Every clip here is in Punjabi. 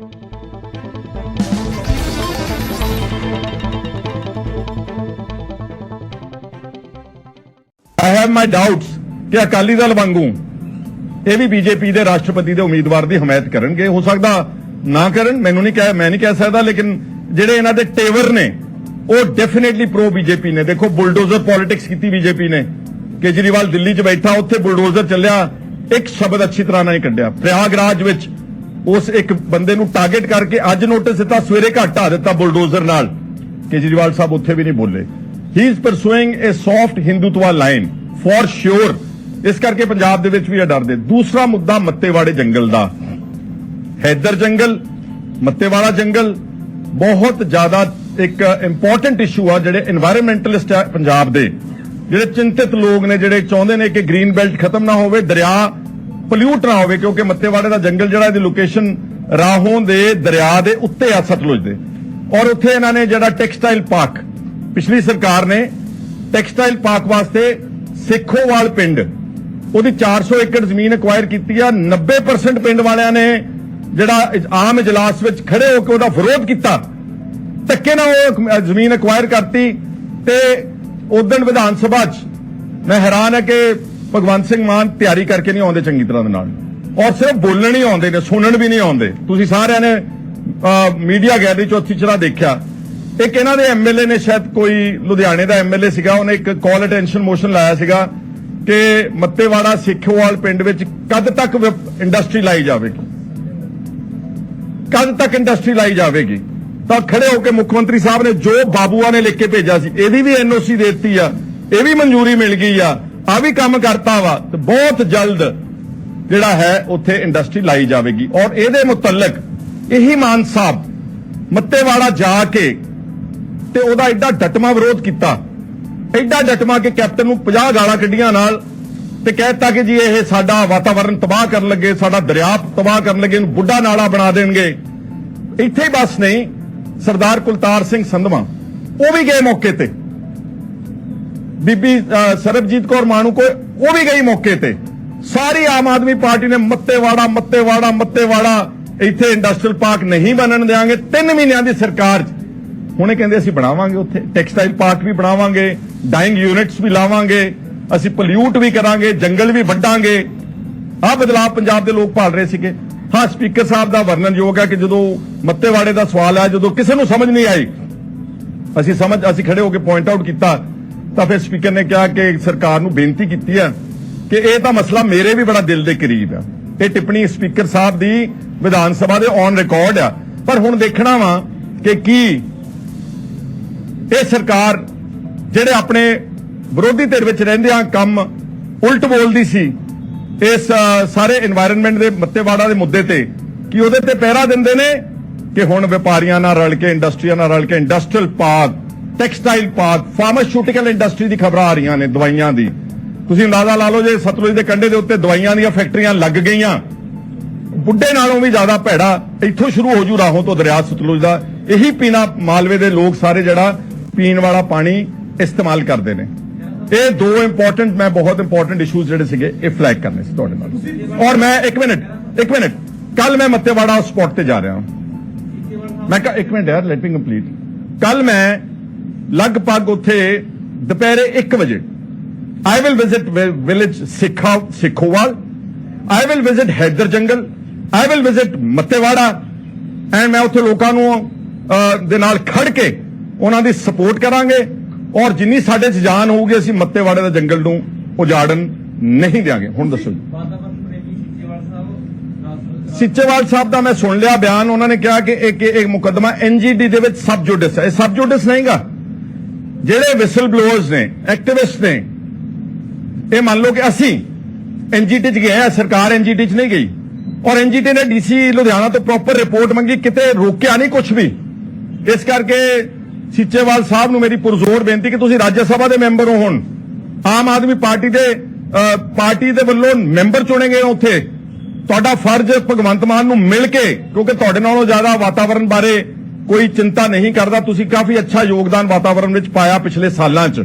ਆਈ ਹੈਵ ਮਾਈ ਡਾਊਟਸ ਕਿ ਅਕਾਲੀ ਦਲ ਵਾਂਗੂ ਇਹ ਵੀ ਬੀਜੇਪੀ ਦੇ ਰਾਸ਼ਟਰਪਤੀ ਦੇ ਉਮੀਦਵਾਰ ਦੀ ਹਮਾਇਤ ਕਰਨਗੇ। ਹੋ ਸਕਦਾ ਨਾ ਕਰਨ, ਮੈਨੂੰ ਨਹੀਂ ਕਹਿ ਮੈਂ ਨਹੀਂ ਕਹਿ ਸਕਦਾ, ਲੇਕਿਨ ਜਿਹੜੇ ਇਹਨਾਂ ਦੇ ਟੇਵਰ ਨੇ, ਉਹ ਡੈਫੀਨਿਟਲੀ ਪ੍ਰੋ ਬੀਜੇਪੀ ਨੇ। ਦੇਖੋ ਬੁਲਡੋਜ਼ਰ ਪੋਲਿਟਿਕਸ ਕੀਤੀ ਬੀਜੇਪੀ ਨੇ। ਕੇਜਰੀਵਾਲ ਦਿੱਲੀ 'ਚ ਬੈਠਾ, ਉੱਥੇ ਬੁਲਡੋਜ਼ਰ ਚੱਲਿਆ, ਇੱਕ ਸ਼ਬਦ ਅੱਛੀ ਤਰ੍ਹਾਂ ਨਾਲ ਨਹੀਂ ਕੱਢਿਆ। ਪ੍ਰਯਾਗਰਾਜ ਵਿੱਚ ਉਸ ਇੱਕ ਬੰਦੇ ਨੂੰ ਟਾਰਗੇਟ ਕਰਕੇ ਅੱਜ ਨੋਟਿਸ ਦਿੱਤਾ, ਸਵੇਰੇ ਘਰ ਦਿੱਤਾ ਬੁਲਡੋਜ਼ਰ ਨਾਲ। ਕੇਜਰੀਵਾਲ ਸਾਹਿਬ ਉੱਥੇ ਵੀ ਨਹੀਂ ਬੋਲੇ। He is pursuing a soft Hindutva line for sure ਇਸ ਕਰਕੇ ਪੰਜਾਬ ਦੇ ਵਿੱਚ ਵੀ ਇਹ ਡਰਦੇ। ਦੂਸਰਾ ਮੁੱਦਾ ਮੱਤੇਵਾੜੇ ਜੰਗਲ ਦਾ। ਹੈਦਰ ਜੰਗਲ, ਮੱਤੇਵਾੜਾ ਜੰਗਲ, ਬਹੁਤ ਜ਼ਿਆਦਾ ਇੱਕ ਇੰਪੋਰਟੈਂਟ ਇਸ਼ੂ ਆ, ਜਿਹੜੇ এনवायरमेंटਲਿਸਟ ਆ ਪੰਜਾਬ ਦੇ। ਜਿਹੜੇ ਚਿੰਤਿਤ ਲੋਕ ਨੇ, ਜਿਹੜੇ ਚਾਹੁੰਦੇ ਨੇ ਕਿ ਗ੍ਰੀਨ ਬੈਲਟ ਖਤਮ ਨਾ ਹੋਵੇ, ਦਰਿਆ ਪੋਲਿਊਟ ਨਾ ਹੋਵੇ, ਕਿਉਂਕਿ ਮੱਤੇਵਾੜੇ ਦਾ ਜੰਗਲ ਜਿਹੜਾ ਇਹਦੀ ਲੋਕੇਸ਼ਨ ਰਾਹੋਂ ਦੇ ਦਰਿਆ ਦੇ ਉੱਤੇ ਆ ਸਤਲੁਜ ਦੇ। ਔਰ ਉੱਥੇ ਇਹਨਾਂ ਨੇ ਜਿਹੜਾ ਟੈਕਸਟਾਈਲ ਪਾਰਕ ਪਿਛਲੀ ਸਰਕਾਰ ਨੇ ਟੈਕਸਟਾਈਲ ਪਾਰਕ ਵਾਸਤੇ ਸੇਖੋਵਾਲ ਪਿੰਡ, ਉਹਦੀ 400 ਏਕੜ ਜ਼ਮੀਨ ਐਕਵਾਇਰ ਕੀਤੀ ਆ 90% ਪਿੰਡ ਵਾਲਿਆਂ ਨੇ ਜਿਹੜਾ ਆਮ ਇਜਲਾਸ ਵਿੱਚ ਖੜੇ ਹੋ ਕੇ ਉਹਦਾ ਵਿਰੋਧ ਕੀਤਾ। ਧੱਕੇ ਨਾਲ ਉਹ ਜ਼ਮੀਨ ਐਕਵਾਇਰ ਕਰਤੀ ਤੇ ਉਦੋਂ ਵਿਧਾਨ ਸਭਾ 'ਚ ਮੈਂ ਹੈਰਾਨ ਹਾਂ ਕਿ ਭਗਵੰਤ ਸਿੰਘ ਮਾਨ ਤਿਆਰੀ ਕਰਕੇ ਨਹੀਂ ਆਉਂਦੇ ਚੰਗੀ ਤਰ੍ਹਾਂ ਦੇ ਨਾਲ। ਔਰ ਸਿਰਫ ਬੋਲਣ ਹੀ ਆਉਂਦੇ ਨੇ, ਸੁਣਨ ਵੀ ਨਹੀਂ ਆਉਂਦੇ। ਤੁਸੀਂ ਸਾਰਿਆਂ ਨੇ ਮੀਡੀਆ ਗੈਲਰੀ ਚੌਥੀ ਚਰਾ ਦੇਖਿਆ। ਇੱਕ ਇਹਨਾਂ ਦੇ ਐਮਐਲਏ ਨੇ ਸ਼ਾਇਦ ਕੋਈ ਲੁਧਿਆਣੇ ਦਾ ਐਮਐਲਏ ਸੀਗਾ, ਉਹਨੇ ਇੱਕ ਕਾਲ ਅਟੈਂਸ਼ਨ ਮੋਸ਼ਨ ਲਾਇਆ ਸੀਗਾ ਕਿ ਮੱਤੇਵਾੜਾ, ਸਿੱਖੋਵਾਲ ਪਿੰਡ ਵਿੱਚ ਕਦ ਤੱਕ ਇੰਡਸਟਰੀ ਲਾਈ ਜਾਵੇਗੀ? ਕਦ ਤੱਕ ਇੰਡਸਟਰੀ ਲਾਈ ਜਾਵੇਗੀ? ਤਾਂ ਖੜੇ ਹੋ ਕੇ ਮੁੱਖ ਮੰਤਰੀ ਸਾਹਿਬ ਨੇ ਜੋ ਬਾਬੂਆ ਨੇ ਲਿਖ ਕੇ ਭੇਜਿਆ ਸੀ ਇਹਦੀ ਵੀ ਐਨਓਸੀ ਦਿੱਤੀ ਆ, ਇਹ ਵੀ ਮਨਜ਼ੂਰੀ ਮਿਲ ਗਈ ਆ। ਆ ਵੀ ਕੰਮ ਕਰਤਾ ਵਾ ਤੇ ਬਹੁਤ ਜਲਦ ਜਿਹੜਾ ਹੈ ਉੱਥੇ ਇੰਡਸਟਰੀ ਲਾਈ ਜਾਵੇਗੀ। ਔਰ ਇਹਦੇ ਮੁਤਲਕ ਇਹੀ ਮਾਨ ਸਾਹਿਬ ਮੱਤੇਵਾੜਾ ਜਾ ਕੇ ਤੇ ਉਹਦਾ ਐਡਾ ਡਟਮਾ ਵਿਰੋਧ ਕੀਤਾ। ਐਡਾ ਡਟਮਾ ਕਿ ਕੈਪਟਨ ਨੂੰ 50 ਗਾਲਾਂ ਕੱਢੀਆਂ ਨਾਲ ਤੇ ਕਹਿਤਾ ਕਿ ਜੀ ਇਹ ਸਾਡਾ ਵਾਤਾਵਰਣ ਤਬਾਹ ਕਰਨ ਲੱਗੇ, ਸਾਡਾ ਦਰਿਆ ਤਬਾਹ ਕਰਨ ਲੱਗੇ, ਇਹਨੂੰ ਬੁੱਢਾ ਨਾਲਾ ਬਣਾ ਦੇਣਗੇ। ਇੱਥੇ ਹੀ ਬਸ ਨਹੀਂ, ਸਰਦਾਰ ਕੁਲਤਾਰ ਸਿੰਘ ਸੰਧਵਾ, ਉਹ ਵੀ ਗਏ ਮੌਕੇ ਤੇ। ਬੀਬੀ ਸਰਬਜੀਤ ਕੌਰ ਮਾਨੂ ਕੋ ਉਹ ਵੀ ਗਈ ਮੌਕੇ ਤੇ। ਸਾਰੀ ਆਮ ਆਦਮੀ ਪਾਰਟੀ ਨੇ ਮੱਤੇਵਾੜਾ ਮੱਤੇਵਾੜਾ ਮੱਤੇਵਾੜਾ, ਇੱਥੇ ਇੰਡਸਟਰੀਅਲ ਪਾਰਕ ਨਹੀਂ ਬਣਨ ਦੇਵਾਂਗੇ 3 ਮਹੀਨਿਆਂ ਦੀ ਸਰਕਾਰ ਹੁਣੇ ਕਹਿੰਦੇ ਅਸੀਂ ਬਣਾਵਾਂਗੇ ਉੱਥੇ, ਟੈਕਸਟਾਈਲ ਪਾਰਕ ਵੀ ਬਣਾਵਾਂਗੇ ਡਾਈਂਗ ਯੂਨਿਟਸ ਵੀ ਲਾਵਾਂਗੇ, ਅਸੀਂ ਪੋਲਿਊਟ ਵੀ ਕਰਾਂਗੇ, ਜੰਗਲ ਵੀ ਵੱਢਾਂਗੇ। ਆਹ ਬਦਲਾਅ ਪੰਜਾਬ ਦੇ ਲੋਕ ਭਾਲ ਰਹੇ ਸੀਗੇ। ਹਾਂ, ਸਪੀਕਰ ਸਾਹਿਬ ਦਾ ਵਰਣਨਯੋਗ ਹੈ ਕਿ ਜਦੋਂ ਮੱਤੇਵਾੜੇ ਦਾ ਸਵਾਲ ਆਇਆ, ਜਦੋਂ ਕਿਸੇ ਨੂੰ ਸਮਝ ਨਹੀਂ ਆਈ, ਅਸੀਂ ਸਮਝ, ਅਸੀਂ ਖੜੇ ਹੋ ਕੇ ਪੁਆਇੰਟ ਆਊਟ ਕੀਤਾ। ਤਾਂ ਫਿਰ ਸਪੀਕਰ ਨੇ ਕਿਹਾ ਕਿ ਸਰਕਾਰ ਨੂੰ ਬੇਨਤੀ ਕੀਤੀ ਹੈ ਕਿ ਇਹ ਤਾਂ ਮਸਲਾ ਮੇਰੇ ਵੀ ਬੜਾ ਦਿਲ ਦੇ ਕਰੀਬ ਆ। ਇਹ ਟਿੱਪਣੀ ਸਪੀਕਰ ਸਾਹਿਬ ਦੀ ਵਿਧਾਨ ਸਭਾ ਦੇ ਔਨ ਰਿਕਾਰਡ ਆ। ਪਰ ਹੁਣ ਦੇਖਣਾ ਵਾ ਕਿ ਕੀ ਇਹ ਸਰਕਾਰ ਜਿਹੜੇ ਆਪਣੇ ਵਿਰੋਧੀ ਧਿਰ ਵਿੱਚ ਰਹਿੰਦੇ ਆ ਕੰਮ ਉਲਟ ਬੋਲਦੀ ਸੀ, ਇਸ ਸਾਰੇ এনवायरमेंट ਦੇ ਮੱਤੇਵਾੜਾ ਦੇ ਮੁੱਦੇ ਤੇ, ਕਿ ਉਹਦੇ ਤੇ ਪਹਿਰਾ ਦਿੰਦੇ ਨੇ ਕਿ ਹੁਣ ਵਪਾਰੀਆਂ ਨਾਲ ਰਲ ਕੇ ਇੰਡਸਟਰੀਆਂ ਨਾਲ ਰਲ ਕੇ industrial park textile park pharmaceutical industry ਦੀ ਖਬਰਾਂ ਆ ਰਹੀਆਂ ਨੇ, ਦਵਾਈਆਂ ਦੀ। ਤੁਸੀਂ ਅੰਦਾਜ਼ਾ ਲਾ ਲਓ ਜੇ ਸਤਲੁਜ ਦੇ ਕੰਢੇ ਦੇ ਉੱਤੇ ਦਵਾਈਆਂ ਦੀਆਂ ਫੈਕਟਰੀਆਂ ਲੱਗ ਗਈਆਂ। ਬੁੱਢੇ ਨਾਲੋਂ ਵੀ ਜ਼ਿਆਦਾ ਭੈੜਾ ਇੱਥੋਂ ਸ਼ੁਰੂ ਹੋ ਜੂ ਰਾਹੋਂ ਤੋਂ ਦਰਿਆ ਸਤਲੁਜ ਦਾ। ਇਹੀ ਪੀਣਾ ਮਾਲਵੇ ਦੇ ਲੋਕ ਸਾਰੇ ਜਿਹੜਾ ਪੀਣ ਵਾਲਾ ਪਾਣੀ ਇਸਤੇਮਾਲ ਕਰਦੇ ਨੇ। ਇਹ ਦੋ ਇੰਪੋਰਟੈਂਟ ਮੈਂ ਬਹੁਤ ਇੰਪੋਰਟੈਂਟ ਇਸ਼ੂਜ਼ ਜਿਹੜੇ ਸੀਗੇ, ਇਹ ਫਲੈਗ ਕਰਨੇ ਸੀ ਤੁਹਾਡੇ ਨਾਲ। ਔਰ ਮੈਂ ਇੱਕ ਮਿੰਟ ਇੱਕ ਮਿੰਟ। ਕੱਲ ਮੈਂ ਮੱਤੇਵਾੜਾ ਸਪੌਟ ਤੇ ਜਾ ਰਿਹਾ ਹਾਂ। ਮੈਂ ਕਿਹਾ, ਇੱਕ ਮਿੰਟ ਯਾਰ ਲੈਟ ਮੀ ਕੰਪਲੀਟ ਕੱਲ ਮੈਂ ਲਗਭਗ ਉੱਥੇ ਦੁਪਹਿਰੇ 1 ਵਜੇ। ਆਈ ਵਿਲ ਵਿਜ਼ਿਟ ਵਿਲੇਜ ਸਿੱਖਾ Sikhowal. I will visit Haider ਜੰਗਲ I will visit Mattewara. And ਮੈਂ ਉੱਥੇ ਲੋਕਾਂ ਨੂੰ ਦੇ ਨਾਲ ਖੜ ਕੇ ਉਹਨਾਂ ਦੀ ਸਪੋਰਟ ਕਰਾਂਗੇ। ਔਰ ਜਿੰਨੀ ਸਾਡੇ 'ਚ ਜਾਨ ਹੋਊਗੀ ਅਸੀਂ ਮੱਤੇਵਾੜੇ ਦਾ ਜੰਗਲ ਨੂੰ ਉਜਾੜਨ ਨਹੀਂ ਦਿਆਂਗੇ। ਹੁਣ ਦੱਸੋ ਜੀ। ਸੀਚੇਵਾਲ ਸਾਹਿਬ ਰਾਸ਼ਟਰਪਤੀ ਸਿੱਚੇਵਾਲ ਸਾਹਿਬ ਦਾ ਮੈਂ ਸੁਣ ਲਿਆ ਬਿਆਨ। ਉਹਨਾਂ ਨੇ ਕਿਹਾ ਕਿ ਇੱਕ ਇੱਕ ਮੁਕੱਦਮਾ ਐਨਜੀਡੀ ਦੇ ਵਿੱਚ ਸਬ ਜੁਡਿਸ ਹੈ। ਇਹ ਸਬ ਜੁਡਿਸ ਨਹੀਂਗਾ। ਜਿਹੜੇ ਵਿਸਲ ਬਲੋਅਰਸ ਨੇ ਐਕਟਿਵਿਸਟ ਨੇ, ਇਹ ਮੰਨ ਲਓ ਕਿ ਅਸੀਂ ਐਨਜੀਟੀ ਚ ਗਏ ਆ, ਸਰਕਾਰ ਐਨਜੀਟੀ ਚ ਨਹੀਂ ਗਈ। ਔਰ ਐਨਜੀਟੀ ਨੇ ਡੀਸੀ ਲੁਧਿਆਣਾ ਤੋਂ ਪ੍ਰੋਪਰ ਰਿਪੋਰਟ ਮੰਗੀ, ਕਿਤੇ ਰੋਕਿਆ ਨਹੀਂ ਕੁਝ ਵੀ। ਇਸ ਕਰਕੇ ਸਿੱਚੇਵਾਲ ਸਾਹਿਬ ਨੂੰ ਮੇਰੀ ਪੁਰਜ਼ੋਰ ਬੇਨਤੀ ਕਿ ਤੁਸੀਂ ਰਾਜ ਸਭਾ ਦੇ ਮੈਂਬਰ ਹੋ ਹੁਣ। ਆਮ ਆਦਮੀ ਪਾਰਟੀ ਦੇ ਪਾਰਟੀ ਦੇ ਵੱਲੋਂ ਮੈਂਬਰ ਚੁਣੇ ਗਏ ਹੋ ਉੱਥੇ। ਤੁਹਾਡਾ ਫਰਜ਼ ਭਗਵੰਤ ਮਾਨ ਨੂੰ ਮਿਲ ਕੇ, ਕਿਉਂਕਿ ਤੁਹਾਡੇ ਨਾਲੋਂ ਜ਼ਿਆਦਾ ਵਾਤਾਵਰਣ ਬਾਰੇ ਕੋਈ ਚਿੰਤਾ ਨਹੀਂ ਕਰਦਾ। ਤੁਸੀਂ ਕਾਫੀ ਅੱਛਾ ਯੋਗਦਾਨ ਵਾਤਾਵਰਣ ਵਿੱਚ ਪਾਇਆ ਪਿਛਲੇ ਸਾਲਾਂ 'ਚ।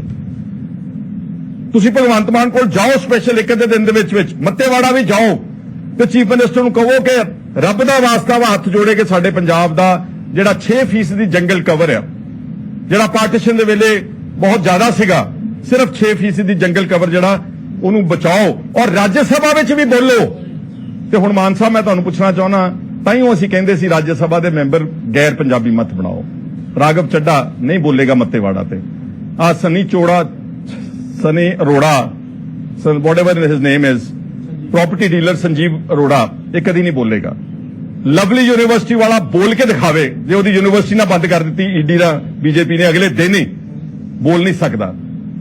ਤੁਸੀਂ ਭਗਵੰਤ ਮਾਨ ਕੋਲ ਜਾਓ ਸਪੈਸ਼ਲ ਇੱਕ ਅੱਧੇ ਦਿਨ ਦੇ ਵਿੱਚ ਵਿੱਚ। ਮੱਤੇਵਾੜਾ ਵੀ ਜਾਓ ਤੇ ਚੀਫ ਮਿਨਿਸਟਰ ਨੂੰ ਕਹੋ ਕਿ ਰੱਬ ਦਾ ਵਾਸਤਾ ਵਾ ਹੱਥ ਜੋੜੇ ਕੇ ਸਾਡੇ ਪੰਜਾਬ ਦਾ ਜਿਹੜਾ 6% ਦੀ ਜੰਗਲ ਕਵਰ ਆ। ਜਿਹੜਾ ਪਾਰਟੀਸ਼ਨ ਦੇ ਵੇਲੇ ਬਹੁਤ ਜ਼ਿਆਦਾ ਸੀਗਾ, ਸਿਰਫ 6% ਦੀ ਜੰਗਲ ਕਵਰ ਜਿਹੜਾ, ਉਹਨੂੰ ਬਚਾਓ। ਔਰ ਰਾਜ ਸਭਾ ਵਿੱਚ ਵੀ ਬੋਲੋ। ਤੇ ਹੁਣ ਮਾਨ ਸਾਹਿਬ, ਮੈਂ ਤੁਹਾਨੂੰ ਪੁੱਛਣਾ ਚਾਹੁੰਦਾ ਤਾਂ ਹੀ ਅਸੀਂ ਕਹਿੰਦੇ ਸੀ ਰਾਜ ਸਭਾ ਦੇ ਮੈਂਬਰ ਗੈਰ ਪੰਜਾਬੀ ਮਤ ਬਣਾਓ। ਰਾਗਵ ਚੱਡਾ ਨਹੀਂ ਬੋਲੇਗਾ ਮੱਤੇਵਾੜਾ ਤੇ। A Sunny Chora, Sunny Arora son whatever his name is property dealer Sanjeev Arora, ਇਹ ਕਦੀ ਨਹੀਂ ਬੋਲੇਗਾ। ਲਵਲੀ ਯੂਨੀਵਰਸਿਟੀ ਵਾਲਾ ਬੋਲ ਕੇ ਦਿਖਾਵੇ, ਜੇ ਉਹਦੀ ਯੂਨੀਵਰਸਿਟੀ ਨਾ ਬੰਦ ਕਰ ਦਿੱਤੀ ਈਡੀ ਦਾ ਬੀਜੇਪੀ ਨੇ ਅਗਲੇ ਦਿਨ ਹੀ ਬੋਲ ਨਹੀਂ ਸਕਦਾ।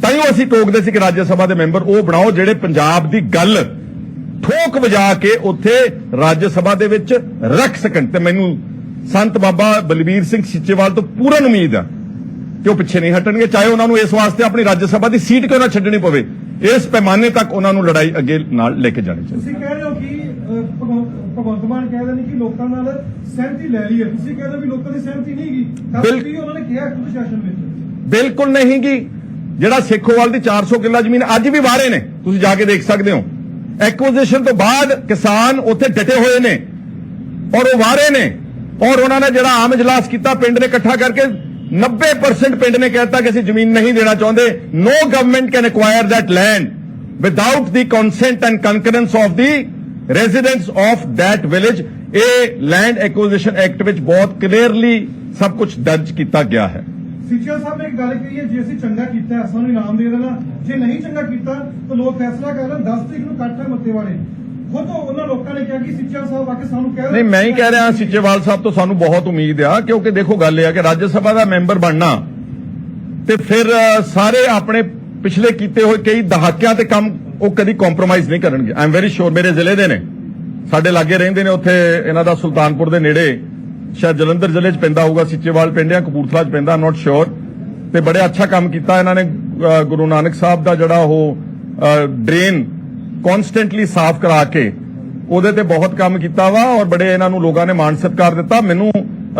ਤਾਂ ਹੀ ਅਸੀਂ ਟੋਕਦੇ ਸੀ ਕਿ ਰਾਜ ਸਭਾ ਦੇ ਮੈਂਬਰ ਉਹ ਬਣਾਓ ਜਿਹੜੇ ਪੰਜਾਬ ਦੀ ਗੱਲ ਠੋਕ ਵਜਾ ਕੇ ਉੱਥੇ ਰਾਜ ਸਭਾ ਦੇ ਵਿੱਚ ਰੱਖ ਸਕਣ। ਤੇ ਮੈਨੂੰ ਸੰਤ ਬਾਬਾ ਬਲਬੀਰ ਸਿੰਘ ਸਿੱਚੇਵਾਲ ਤੋਂ ਪੂਰਨ ਉਮੀਦ ਆ ਕਿ ਉਹ ਪਿੱਛੇ ਨਹੀਂ ਹਟਣਗੇ। ਚਾਹੇ ਉਹਨਾਂ ਨੂੰ ਇਸ ਵਾਸਤੇ ਆਪਣੀ ਰਾਜ ਸਭਾ ਦੀ ਸੀਟ ਕਿਉਂ ਨਾ ਛੱਡਣੀ ਪਵੇ ਇਸ ਪੈਮਾਨੇ ਤੱਕ ਉਹਨਾਂ ਨੂੰ ਲੜਾਈ ਅੱਗੇ ਨਾਲ ਲੈ ਕੇ ਜਾਣੀ ਚਾਹੀਦੀ। ਤੁਸੀਂ ਕਹਿ ਰਹੇ ਹੋ ਕਿ ਭਗਵੰਤ ਮਾਨ ਕਹਿ ਰਹੇ ਨੇ ਕਿ ਲੋਕਾਂ ਨਾਲ ਸਹਿਮਤੀ ਲੈ ਲਈ ਹੈ। ਤੁਸੀਂ ਕਹਿੰਦੇ ਹੋ ਵੀ ਲੋਕਾਂ ਦੀ ਸਹਿਮਤੀ ਨਹੀਂ ਹੈਗੀ। ਵੀ ਉਹਨਾਂ ਨੇ ਕਿਹਾ ਖੁਦ ਸੈਸ਼ਨ ਵਿੱਚ। ਬਿਲਕੁਲ ਨਹੀਂ ਗੀ। ਜਿਹੜਾ ਸੇਖੋਵਾਲ ਦੀ 400 ਕਿੱਲਾ ਜ਼ਮੀਨ ਅੱਜ ਵੀ ਵਾਰੇ ਨੇ ਤੁਸੀਂ ਜਾ ਕੇ ਦੇਖ ਸਕਦੇ ਹੋ। ਐਕੁਜੀਸ਼ਨ ਤੋਂ ਬਾਅਦ ਕਿਸਾਨ ਉੱਥੇ ਡਟੇ ਹੋਏ ਨੇ ਔਰ ਉਹ ਵਾਰੇ ਨੇ ਔਰ ਉਹਨਾਂ ਨੇ ਜਿਹੜਾ ਆਮ ਇਜਲਾਸ ਕੀਤਾ, ਪਿੰਡ ਨੇ ਇਕੱਠਾ ਕਰਕੇ 90% ਪਿੰਡ ਨੇ ਕਹਿਤਾ ਕਿ ਅਸੀਂ ਜ਼ਮੀਨ ਨਹੀਂ ਦੇਣਾ ਚਾਹੁੰਦੇ। No government can acquire that land without the consent and concurrence of the residents of that village ਇਹ ਲੈਂਡ ਐਕੁਜੀਸ਼ਨ ਐਕਟ ਵਿੱਚ ਬਹੁਤ ਕਲੀਅਰਲੀ ਸਭ ਕੁਝ ਦਰਜ ਕੀਤਾ ਗਿਆ ਹੈ। ਸਿੱਚਿਆ ਸਾਹਿਬ ਨੇ ਇੱਕ ਗੱਲ ਕਹੀ ਹੈ ਜੇ ਅਸੀਂ ਚੰਗਾ ਕੀਤਾ ਸਾਨੂੰ ਇਨਾਮ ਦੇ ਦੇਣਾ। ਜੇ ਨਹੀਂ ਚੰਗਾ ਕੀਤਾ ਤਾਂ ਲੋਕ ਫੈਸਲਾ ਕਰ ਲੈਣ। 10 ਤਰੀਕ ਨੂੰ ਇਕੱਠ ਹੈ ਮੱਤੇ ਵਾਲੇ। ਖੁਦ ਉਹਨਾਂ ਲੋਕਾਂ ਨੇ ਕਿਹਾ ਕਿ ਸਿੱਚਿਆ ਸਾਹਿਬ ਆ ਕੇ ਸਾਨੂੰ ਕਹਿ ਰਹੇ ਨਹੀਂ ਮੈਂ ਹੀ ਕਹਿ ਰਿਹਾ ਸਿੱਚੇਵਾਲ ਸਾਹਿਬ ਤੋਂ ਸਾਨੂੰ ਬਹੁਤ ਉਮੀਦ ਆ ਕਿਉਂਕਿ ਦੇਖੋ ਗੱਲ ਇਹ ਆ ਕਿ ਰਾਜ ਸਭਾ ਦਾ ਮੈਂਬਰ ਬਣਨਾ ਤੇ ਫਿਰ ਸਾਰੇ ਆਪਣੇ ਪਿਛਲੇ ਕੀਤੇ ਹੋਏ ਕਈ ਦਹਾਕਿਆਂ ਤੇ ਕੰਮ ਉਹ ਕਦੀ ਕੰਪਰੋਮਾਈਜ਼ ਨਹੀਂ ਕਰਨਗੇ। ਆਈ ਐਮ ਵੈਰੀ ਸ਼ੋਰ ਮੇਰੇ ਜ਼ਿਲ੍ਹੇ ਦੇ ਨੇ। ਸਾਡੇ ਲਾਗੇ ਰਹਿੰਦੇ ਨੇ ਉੱਥੇ ਇਹਨਾਂ ਦਾ ਸੁਲਤਾਨਪੁਰ ਦੇ ਨੇੜੇ। ਸ਼ਾਇਦ ਜਲੰਧਰ ਜ਼ਿਲ੍ਹੇ 'ਚ ਪੈਂਦਾ ਹੋਊਗਾ, ਸਿੱਚੇਵਾਲ ਪਿੰਡ ਜਾਂ ਕਪੂਰਥਲਾ 'ਚ ਪੈਂਦਾ ਨਾਟ ਸ਼ੋਰ ਤੇ ਬੜੇ ਅੱਛਾ ਕੰਮ ਕੀਤਾ ਇਹਨਾਂ ਨੇ ਗੁਰੂ ਨਾਨਕ ਸਾਹਿਬ ਦਾ ਜਿਹੜਾ ਉਹ ਡਰੇਨ ਕਨਸਟੈਂਟਲੀ ਸਾਫ਼ ਕਰਾ ਕੇ ਉਹਦੇ ਤੇ ਬਹੁਤ ਕੰਮ ਕੀਤਾ ਵਾ ਔਰ ਬੜੇ ਇਹਨਾਂ ਨੂੰ ਲੋਕਾਂ ਨੇ ਮਾਣ ਸਤਿਕਾਰ ਦਿੱਤਾ। ਮੈਨੂੰ,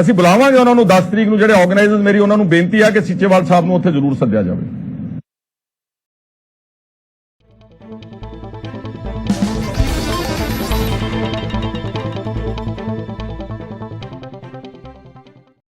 ਅਸੀਂ ਬੁਲਾਵਾਂਗੇ ਉਹਨਾਂ ਨੂੰ 10 ਤਰੀਕ ਨੂੰ ਜਿਹੜੇ ਆਰਗੇਨਾਈਜ਼ਰਸ ਮੇਰੀ ਉਹਨਾਂ ਨੂੰ ਬੇਨਤੀ ਆ ਕਿ ਸੀਚੇਵਾਲ ਸਾਹਿਬ ਨੂੰ ਉੱਥੇ ਜ਼ਰੂਰ ਸੱਦਿਆ ਜਾਵੇ।